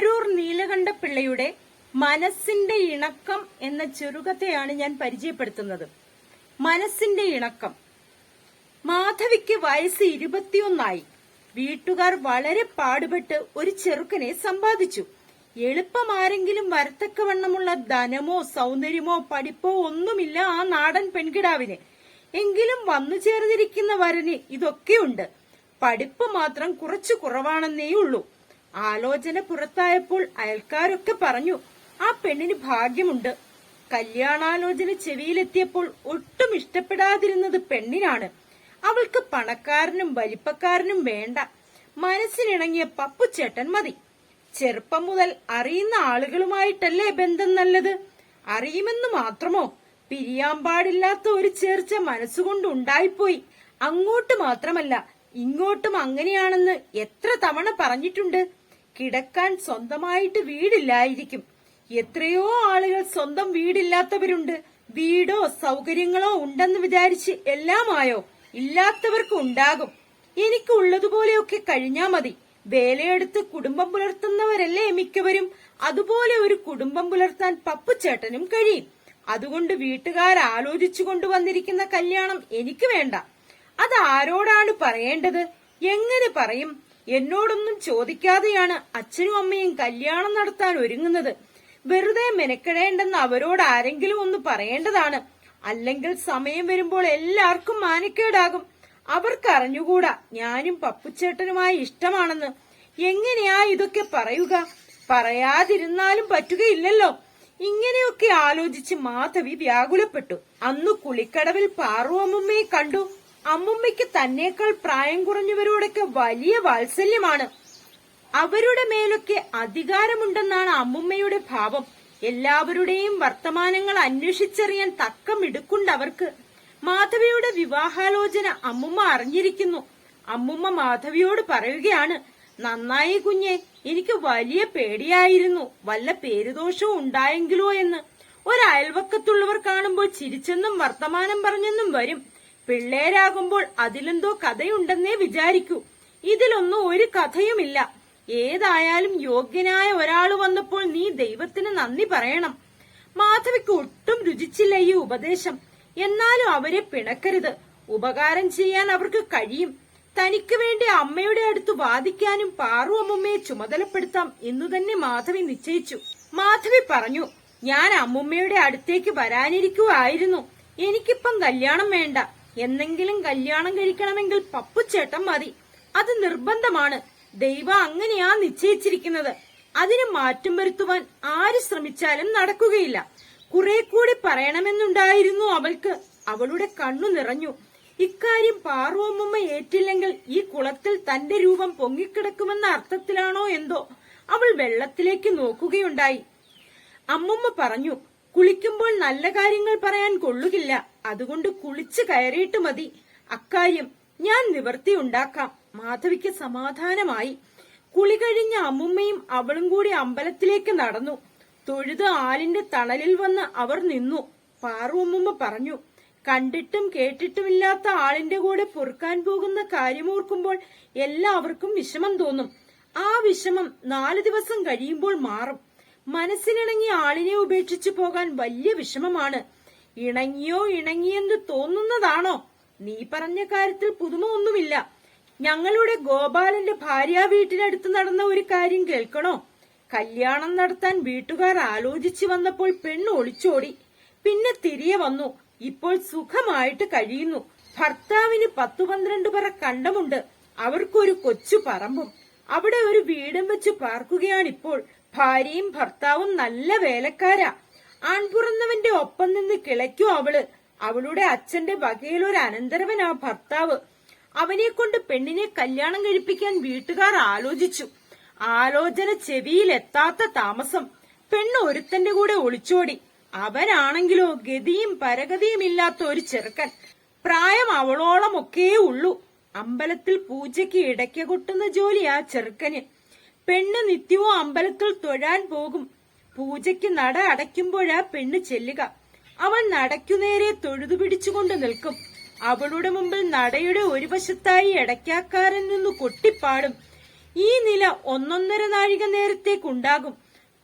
പാരൂർ നീലകണ്ഠപിള്ളയുടെ മനസ്സിന്റെ ഇണക്കം എന്ന ചെറുകഥയാണ് ഞാൻ പരിചയപ്പെടുത്തുന്നത്. മനസ്സിന്റെ ഇണക്കം. മാധവിക്ക് വയസ്സ് ഇരുപത്തിയൊന്നായി. വീട്ടുകാർ വളരെ പാടുപെട്ട് ഒരു ചെറുക്കനെ സമ്പാദിച്ചു. എളുപ്പം ആരെങ്കിലും വരത്തക്കവണ്ണമുള്ള ധനമോ സൗന്ദര്യമോ പഠിപ്പോ ഒന്നുമില്ല ആ നാടൻ പെൺകിടാവിന്. എങ്കിലും വന്നു ചേർന്നിരിക്കുന്ന വരന് ഇതൊക്കെയുണ്ട്. പഠിപ്പ് മാത്രം കുറച്ചു കുറവാണെന്നേ ഉള്ളൂ ആലോചന പുറത്തായപ്പോൾ അയൽക്കാരൊക്കെ പറഞ്ഞു ആ പെണ്ണിന് ഭാഗ്യമുണ്ട്. കല്യാണാലോചന ചെവിയിലെത്തിയപ്പോൾ ഒട്ടും ഇഷ്ടപ്പെടാതിരുന്നത് പെണ്ണിനാണ്. അവൾക്ക് പണക്കാരനും വലിപ്പക്കാരനും വേണ്ട. മനസ്സിനിണങ്ങിയ പപ്പുച്ചേട്ടൻ മതി. ചെറുപ്പം മുതൽ അറിയുന്ന ആളുകളുമായിട്ടല്ലേ ബന്ധം നല്ലത്? അറിയുമെന്ന് മാത്രമോ? പിരിയാൻ പാടില്ലാത്ത ഒരു ചേർച്ച മനസ്സുകൊണ്ട് ഉണ്ടായിപ്പോയി. അങ്ങോട്ട് മാത്രമല്ല ഇങ്ങോട്ടും അങ്ങനെയാണെന്ന് എത്ര തവണ പറഞ്ഞിട്ടുണ്ട്. കിടക്കാൻ സ്വന്തമായിട്ട് വീടില്ലായിരിക്കും. എത്രയോ ആളുകൾ സ്വന്തം വീടില്ലാത്തവരുണ്ട്. വീടോ സൗകര്യങ്ങളോ ഉണ്ടെന്ന് വിചാരിച്ച് എല്ലാമായോ ഇല്ലാത്തവർക്ക് ഉണ്ടാകും. എനിക്ക് ഉള്ളതുപോലെയൊക്കെ കഴിഞ്ഞാ മതി. വേലയെടുത്ത് കുടുംബം പുലർത്തുന്നവരല്ലേ മിക്കവരും. അതുപോലെ ഒരു കുടുംബം പുലർത്താൻ പപ്പുച്ചേട്ടനും കഴിയും. അതുകൊണ്ട് വീട്ടുകാർ ആലോചിച്ചു കൊണ്ടുവന്നിരിക്കുന്ന കല്യാണം എനിക്ക് വേണ്ട. അത് ആരോടാണ് പറയേണ്ടത്? എങ്ങനെ പറയും? എന്നോടൊന്നും ചോദിക്കാതെയാണ് അച്ഛനും അമ്മയും കല്യാണം നടത്താൻ ഒരുങ്ങുന്നത്. വെറുതെ മെനക്കെടേണ്ടെന്ന് അവരോട് ആരെങ്കിലും ഒന്ന് പറയേണ്ടതാണ്. അല്ലെങ്കിൽ സമയം വരുമ്പോൾ എല്ലാവർക്കും മാനക്കേടാകും. അവർക്ക് അറിഞ്ഞുകൂടാ ഞാനും പപ്പുച്ചേട്ടനുമായി ഇഷ്ടമാണെന്ന്. എങ്ങനെയാ ഇതൊക്കെ പറയുക? പറയാതിരുന്നാലും പറ്റുകയില്ലല്ലോ. ഇങ്ങനെയൊക്കെ ആലോചിച്ച് മാധവി വ്യാകുലപ്പെട്ടു. അന്ന് കുളിക്കടവിൽ പാറു അമ്മുമ്മയെ കണ്ടു. അമ്മുമ്മയ്ക്ക് തന്നേക്കാൾ പ്രായം കുറഞ്ഞവരോടൊക്കെ വലിയ വാത്സല്യമാണ്. അവരുടെ മേലൊക്കെ അധികാരമുണ്ടെന്നാണ് അമ്മുമ്മയുടെ ഭാവം. എല്ലാവരുടെയും വർത്തമാനങ്ങൾ അന്വേഷിച്ചറിയാൻ തക്കം അവർക്ക്. മാധവിയുടെ വിവാഹാലോചന അമ്മുമ്മ അറിഞ്ഞിരിക്കുന്നു. അമ്മുമ്മ മാധവിയോട് പറയുകയാണ് നന്നായി കുഞ്ഞെ എനിക്ക് വലിയ പേടിയായിരുന്നു. വല്ല പേരുദോഷവും ഉണ്ടായെങ്കിലോ എന്ന്. ഒരയൽവക്കത്തുള്ളവർ കാണുമ്പോൾ ചിരിച്ചെന്നും വർത്തമാനം പറഞ്ഞെന്നും വരും. പിള്ളേരാകുമ്പോൾ അതിലെന്തോ കഥയുണ്ടെന്നേ വിചാരിക്കൂ. ഇതിലൊന്നും ഒരു കഥയുമില്ല. ഏതായാലും യോഗ്യനായ ഒരാൾ വന്നപ്പോൾ നീ ദൈവത്തിന് നന്ദി പറയണം. മാധവിക്ക് ഒട്ടും രുചിച്ചില്ല ഈ ഉപദേശം. എന്നാലും അവരെ പിണക്കരുത്. ഉപകാരം ചെയ്യാൻ അവർക്ക് കഴിയും. തനിക്ക് വേണ്ടി അമ്മയുടെ അടുത്ത് വാദിക്കാനും പാറു അമ്മുമ്മയെ ചുമതലപ്പെടുത്താം എന്നു തന്നെ മാധവി നിശ്ചയിച്ചു. മാധവി പറഞ്ഞു ഞാൻ അമ്മുമ്മയുടെ അടുത്തേക്ക് വരാനിരിക്കുവായിരുന്നു. എനിക്കിപ്പം കല്യാണം വേണ്ട. എന്നെങ്കിലും കല്യാണം കഴിക്കണമെങ്കിൽ പപ്പുച്ചേട്ടൻ മതി. അത് നിർബന്ധമാണ്. ദൈവം അങ്ങനെയാ നിശ്ചയിച്ചിരിക്കുന്നത്. അതിന് മാറ്റം വരുത്തുവാൻ ആര് ശ്രമിച്ചാലും നടക്കുകയില്ല. കുറെ കൂടി പറയണമെന്നുണ്ടായിരുന്നു അവൾക്ക്. അവളുടെ കണ്ണു നിറഞ്ഞു. ഇക്കാര്യം പാറുവമ്മ ഏറ്റില്ലെങ്കിൽ ഈ കുളത്തിൽ തന്റെ രൂപം പൊങ്ങിക്കിടക്കുമെന്ന അർത്ഥത്തിലാണോ എന്തോ അവൾ വെള്ളത്തിലേക്ക് നോക്കുകയുണ്ടായി. അമ്മുമ്മ പറഞ്ഞു കുളിക്കുമ്പോൾ നല്ല കാര്യങ്ങൾ പറയാൻ കൊള്ളുകില്ല. അതുകൊണ്ട് കുളിച്ച് കയറിയിട്ട് മതി. അക്കാര്യം ഞാൻ നിവർത്തി ഉണ്ടാക്കാം. മാധവിക്ക് സമാധാനമായി. കുളി കഴിഞ്ഞ അമ്മുമ്മയും അവളും കൂടി അമ്പലത്തിലേക്ക് നടന്നു. തൊഴുത് ആലിന്റെ തണലിൽ വന്ന് അവർ നിന്നു. പാറുവമ്മുമ്മ പറഞ്ഞു കണ്ടിട്ടും കേട്ടിട്ടുമില്ലാത്ത ആളിന്റെ കൂടെ പൊറുക്കാൻ പോകുന്ന കാര്യമോർക്കുമ്പോൾ എല്ലാവർക്കും വിഷമം തോന്നും. ആ വിഷമം നാലു ദിവസം കഴിയുമ്പോൾ മാറും. മനസ്സിനിണങ്ങി ആളിനെ ഉപേക്ഷിച്ചു പോകാൻ വലിയ വിഷമമാണ്. ഇണങ്ങിയോ ഇണങ്ങിയെന്ന് തോന്നുന്നതാണോ? നീ പറഞ്ഞ കാര്യത്തിൽ പുതുമ ഒന്നുമില്ല ഞങ്ങളുടെ ഗോപാലന്റെ ഭാര്യ വീട്ടിനടുത്ത് നടന്ന ഒരു കാര്യം കേൾക്കണോ? കല്യാണം നടത്താൻ വീട്ടുകാർ ആലോചിച്ചു വന്നപ്പോൾ പെണ്ണ് ഒളിച്ചോടി. പിന്നെ തിരികെ വന്നു. ഇപ്പോൾ സുഖമായിട്ട് കഴിയുന്നു. ഭർത്താവിന് പത്തു പന്ത്രണ്ട് പറ കണ്ടമുണ്ട്. അവർക്കൊരു കൊച്ചു പറമ്പും. അവിടെ ഒരു വീടും വെച്ച് പാർക്കുകയാണിപ്പോൾ. ഭാര്യയും ഭർത്താവും നല്ല വേലക്കാരാ. ആൺപുറന്നവന്റെ ഒപ്പം നിന്ന് കിളയ്ക്കോ അവൾ. അവളുടെ അച്ഛന്റെ വകയിലൊരു അനന്തരവനാ ഭർത്താവ്. അവനെ കൊണ്ട് പെണ്ണിനെ കല്യാണം കഴിപ്പിക്കാൻ വീട്ടുകാർ ആലോചിച്ചു. ആലോചന ചെവിയിൽ എത്താത്ത താമസം. പെണ്ണ് ഒരുത്തന്റെ കൂടെ ഒളിച്ചോടി. അവനാണെങ്കിലോ ഗതിയും പരഗതിയും ഇല്ലാത്ത ഒരു ചെറുക്കൻ. പ്രായം അവളോളം ഒക്കേ ഉള്ളൂ. അമ്പലത്തിൽ പൂജയ്ക്ക് ഇടയ്ക്ക് കൊട്ടുന്ന ജോലിയാ ചെറുക്കന്. പെണ്ണ് നിത്യവും അമ്പലത്തിൽ തൊഴാൻ പോകും. പൂജയ്ക്ക് നട അടയ്ക്കുമ്പോഴാ പെണ്ണ് ചെല്ലുക. അവൻ നടയ്ക്കുനേരെ തൊഴുതു പിടിച്ചുകൊണ്ട് നിൽക്കും. അവളുടെ മുമ്പിൽ നടയുടെ ഒരു വശത്തായി ഇടയ്ക്കാക്കാരൻ നിന്ന് കൊട്ടിപ്പാടും. ഈ നില ഒന്നൊന്നര നാഴിക നേരത്തേക്കുണ്ടാകും.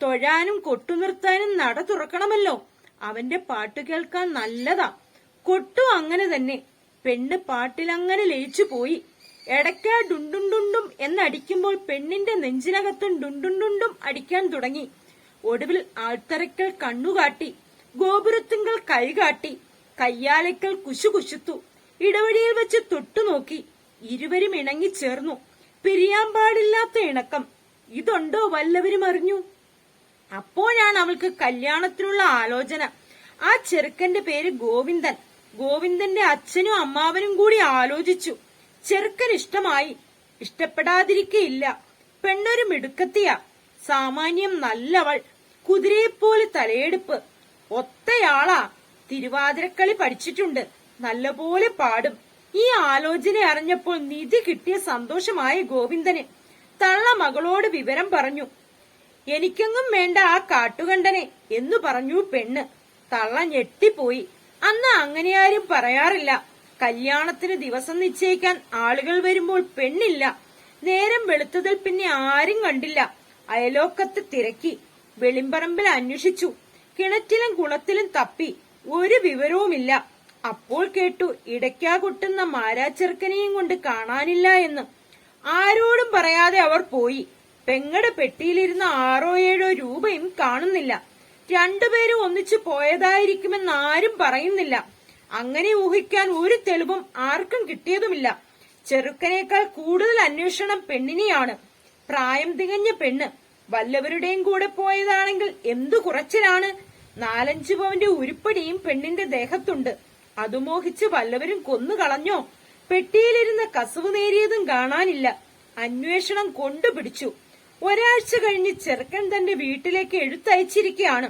തൊഴാനും കൊട്ടുനിർത്താനും നട തുറക്കണമല്ലോ. അവന്റെ പാട്ട് കേൾക്കാൻ നല്ലതാ. കൊട്ടു അങ്ങനെ തന്നെ. പെണ്ണ് പാട്ടിലങ്ങനെ ലയിച്ചു പോയി. എടയ്ക്ക ഡുണ്ടുണ്ടുണ്ടും എന്നടിക്കുമ്പോൾ പെണ്ണിന്റെ നെഞ്ചിനകത്തും ഡുണ്ടുണ്ടുണ്ടും അടിക്കാൻ തുടങ്ങി. ഒടുവിൽ ആൾത്തറയ്ക്കൽ കണ്ണുകാട്ടി ഗോപുരത്തുങ്കൽ കൈകാട്ടി കയ്യാലയ്ക്കൽ കുശുകുശുത്തു ഇടവഴിയിൽ വെച്ച് തൊട്ടുനോക്കി ഇരുവരും ഇണങ്ങിച്ചേർന്നു പിരിയാൻ പാടില്ലാത്ത ഇണക്കം ഇതുണ്ടോ വല്ലവരും അറിഞ്ഞു? അപ്പോഴാണ് അവൾക്ക് കല്യാണത്തിനുള്ള ആലോചന. ആ ചെറുക്കന്റെ പേര് ഗോവിന്ദൻ. ഗോവിന്ദന്റെ അച്ഛനും അമ്മാവനും കൂടി ആലോചിച്ചു. ചെറുക്കൻ ഇഷ്ടമായി ഇഷ്ടപ്പെടാതിരിക്കയില്ല. പെണ്ണൊരു മിടുക്കത്തിയ. സാമാന്യം നല്ലവൾ കുതിരയെപ്പോലെ തലയെടുപ്പ്. ഒത്തയാളാ തിരുവാതിരക്കളി പഠിച്ചിട്ടുണ്ട് നല്ലപോലെ പാടും. ഈ ആലോചന അറിഞ്ഞപ്പോൾ നിധി കിട്ടിയ സന്തോഷമായ ഗോവിന്ദന് തള്ള മകളോട് വിവരം പറഞ്ഞു. എനിക്കെങ്ങും വേണ്ട ആ കാട്ടുകണ്ടനെ എന്ന് പറഞ്ഞു പെണ്ണ്. തള്ള ഞെട്ടിപ്പോയി. അന്ന് അങ്ങനെ ആരും പറയാറില്ല. കല്യാണത്തിന് ദിവസം നിശ്ചയിക്കാൻ ആളുകൾ വരുമ്പോൾ പെണ്ണില്ല. നേരം വെളുത്തതിൽ പിന്നെ ആരും കണ്ടില്ല. അയലോക്കത്ത് തിരക്കി വെളിമ്പറമ്പിൽ അന്വേഷിച്ചു. കിണറ്റിലും കുളത്തിലും തപ്പി ഒരു വിവരവുമില്ല. അപ്പോൾ കേട്ടു ഇടയ്ക്കാ കൊട്ടുന്ന മാരാച്ചെറുക്കനെയും കൊണ്ട് കാണാനില്ല എന്ന്. ആരോടും പറയാതെ അവർ പോയി. പെങ്ങടെ പെട്ടിയിലിരുന്ന ആറോ ഏഴോ രൂപയും കാണുന്നില്ല. രണ്ടുപേരും ഒന്നിച്ചു പോയതായിരിക്കുമെന്ന് ആരും പറയുന്നില്ല. അങ്ങനെ ഊഹിക്കാൻ ഒരു തെളിവും ആർക്കും കിട്ടിയതുമില്ല. ചെറുക്കനേക്കാൾ കൂടുതൽ അന്വേഷണം പെണ്ണിനെയാണ്. പ്രായം തികഞ്ഞ പെണ്ണ് വല്ലവരുടെയും കൂടെ പോയതാണെങ്കിൽ എന്തു കുറച്ചിലാണ്? നാലഞ്ചു പവന്റെ ഉരുപ്പടിയും പെണ്ണിന്റെ ദേഹത്തുണ്ട്. അതുമോഹിച്ച് വല്ലവരും കൊന്നു കളഞ്ഞോ? പെട്ടിയിലിരുന്ന കസവ് നേരിയതും കാണാനില്ല. അന്വേഷണം കൊണ്ടുപിടിച്ചു. ഒരാഴ്ച കഴിഞ്ഞ് ചെറുക്കൻ തന്റെ വീട്ടിലേക്ക് എഴുത്തയച്ചിരിക്കുകയാണ്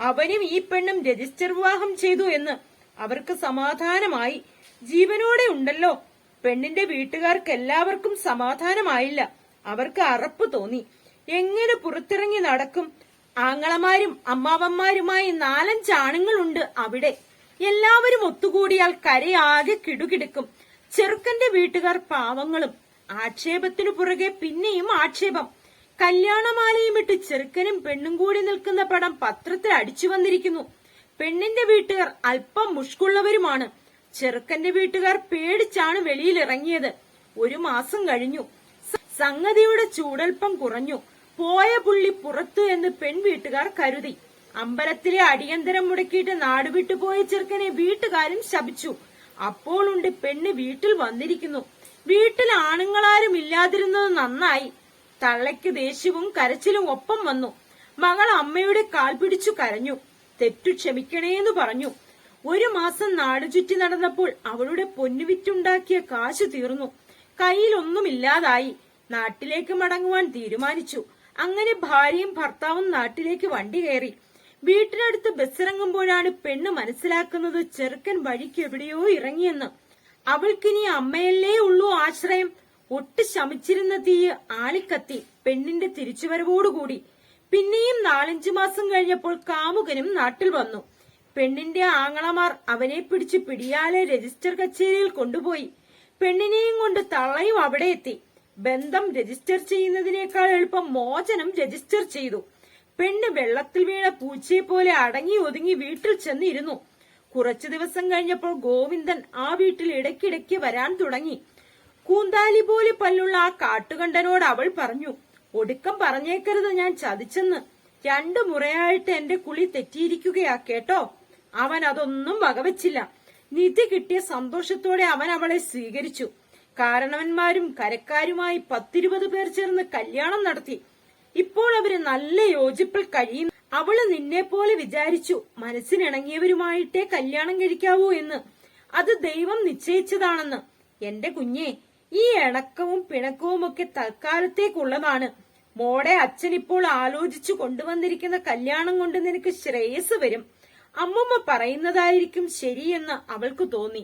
അവനും ഈ പെണ്ണും രജിസ്റ്റർ വിവാഹം ചെയ്തു എന്ന് അവർക്ക് സമാധാനമായി. ജീവനോടെ ഉണ്ടല്ലോ. പെണ്ണിന്റെ വീട്ടുകാർക്ക് എല്ലാവർക്കും സമാധാനമായില്ല. അവർക്ക് അറപ്പ് തോന്നി. എങ്ങനെ പുറത്തിറങ്ങി നടക്കും? ആങ്ങളമാരും അമ്മാവന്മാരുമായി നാലഞ്ച് ആണുങ്ങളുണ്ട് അവിടെ. എല്ലാവരും ഒത്തുകൂടിയാൽ കരയാകെ കിടുകിടുക്കും. ചെറുക്കന്റെ വീട്ടുകാർ പാവങ്ങളും. ആക്ഷേപത്തിനു പുറകെ പിന്നെയും ആക്ഷേപം. കല്യാണമാലയും ഇട്ട് ചെറുക്കനും പെണ്ണും കൂടി നിൽക്കുന്ന പടം പത്രത്തിൽ അടിച്ചു വന്നിരിക്കുന്നു. പെണ്ണിന്റെ വീട്ടുകാർ അല്പം മുഷ്കുള്ളവരുമാണ്. ചെറുക്കന്റെ വീട്ടുകാർ പേടിച്ചാണ് വെളിയിൽ ഇറങ്ങിയത് ഒരു മാസം കഴിഞ്ഞു. സംഗതിയുടെ ചൂടൽപ്പം കുറഞ്ഞു. പോയ പുള്ളി പുറത്തു എന്ന് പെൺവീട്ടുകാർ കരുതി. അമ്പലത്തിലെ അടിയന്തരം മുടക്കിയിട്ട് നാടുവിട്ടു പോയ ചെറുക്കനെ വീട്ടുകാരും ശപിച്ചു. അപ്പോളുണ്ട് പെണ്ണ് വീട്ടിൽ വന്നിരിക്കുന്നു. വീട്ടിൽ ആണുങ്ങളാരും ഇല്ലാതിരുന്നത് നന്നായി. തള്ളയ്ക്ക് ദേഷ്യവും കരച്ചിലും ഒപ്പം വന്നു. മകൾ അമ്മയുടെ കാൽ പിടിച്ചു കരഞ്ഞു. തെറ്റു ക്ഷമിക്കണേന്ന് പറഞ്ഞു. ഒരു മാസം നാട് ചുറ്റി നടന്നപ്പോൾ അവളുടെ പൊന്നുവിറ്റുണ്ടാക്കിയ കാശ് തീർന്നു. കയ്യിലൊന്നുമില്ലാതായി നാട്ടിലേക്ക് മടങ്ങുവാൻ തീരുമാനിച്ചു. അങ്ങനെ ഭാര്യയും ഭർത്താവും നാട്ടിലേക്ക് വണ്ടി കയറി. വീട്ടിനടുത്ത് ബസ്സിറങ്ങുമ്പോഴാണ് പെണ്ണ് മനസ്സിലാക്കുന്നത് ചെറുക്കൻ വഴിക്ക് എവിടെയോ ഇറങ്ങിയെന്ന്. അവൾക്കിനി അമ്മയല്ലേ ഉള്ളൂ ആശ്രയം. ഒട്ട് ശമിച്ചിരുന്ന തീയ് ആളിക്കത്തി പെണ്ണിന്റെ തിരിച്ചുവരവോടുകൂടി. പിന്നെയും നാലഞ്ചു മാസം കഴിഞ്ഞപ്പോൾ കാമുകനും നാട്ടിൽ വന്നു. പെണ്ണിന്റെ ആങ്ങളമാർ അവനെ പിടിച്ച് പിടിയാലെ രജിസ്റ്റർ കച്ചേരിയിൽ കൊണ്ടുപോയി. പെണ്ണിനെയും കൊണ്ട് തള്ളയും അവിടെ എത്തി. ബന്ധം രജിസ്റ്റർ ചെയ്യുന്നതിനേക്കാൾ എളുപ്പം മോചനം രജിസ്റ്റർ ചെയ്തു. പെണ്ണ് വെള്ളത്തിൽ വീണ പൂച്ചയെ പോലെ അടങ്ങി ഒതുങ്ങി വീട്ടിൽ ചെന്നിരുന്നു. കുറച്ചു ദിവസം കഴിഞ്ഞപ്പോൾ ഗോവിന്ദൻ ആ വീട്ടിൽ ഇടയ്ക്കിടയ്ക്ക് വരാൻ തുടങ്ങി. കൂന്താലി പോലെ പല്ലുള്ള ആ കാട്ടുകണ്ടനോട് അവൾ പറഞ്ഞു ഒടുക്കം പറഞ്ഞേക്കരുത് ഞാൻ ചതിച്ചെന്ന്. രണ്ടു മുറയായിട്ട് എന്റെ കുളി തെറ്റിയിരിക്കുകയാ കേട്ടോ? അവൻ അതൊന്നും വകവച്ചില്ല. നിധി കിട്ടിയ സന്തോഷത്തോടെ അവൻ അവളെ സ്വീകരിച്ചു. കാരണവന്മാരും കരക്കാരുമായി പത്തിരുപത് പേർ ചേർന്ന് കല്യാണം നടത്തി. ഇപ്പോൾ അവർ നല്ല യോജിപ്പിൽ കഴിയും അവൾ നിന്നെ പോലെ വിചാരിച്ചു മനസ്സിനിണങ്ങിയവരുമായിട്ടേ കല്യാണം കഴിക്കാവൂ എന്ന്. അത് ദൈവം നിശ്ചയിച്ചതാണെന്ന്. എന്റെ കുഞ്ഞെ ഈ ഇണക്കവും പിണക്കവും ഒക്കെ തൽക്കാലത്തേക്കുള്ളതാണ്. മോടെ അച്ഛൻ ഇപ്പോൾ ആലോചിച്ചു കൊണ്ടുവന്നിരിക്കുന്ന കല്യാണം കൊണ്ട് നിനക്ക് ശ്രേയസ് വരും. അമ്മുമ്മ പറയുന്നതായിരിക്കും ശരിയെന്ന് അവൾക്ക് തോന്നി.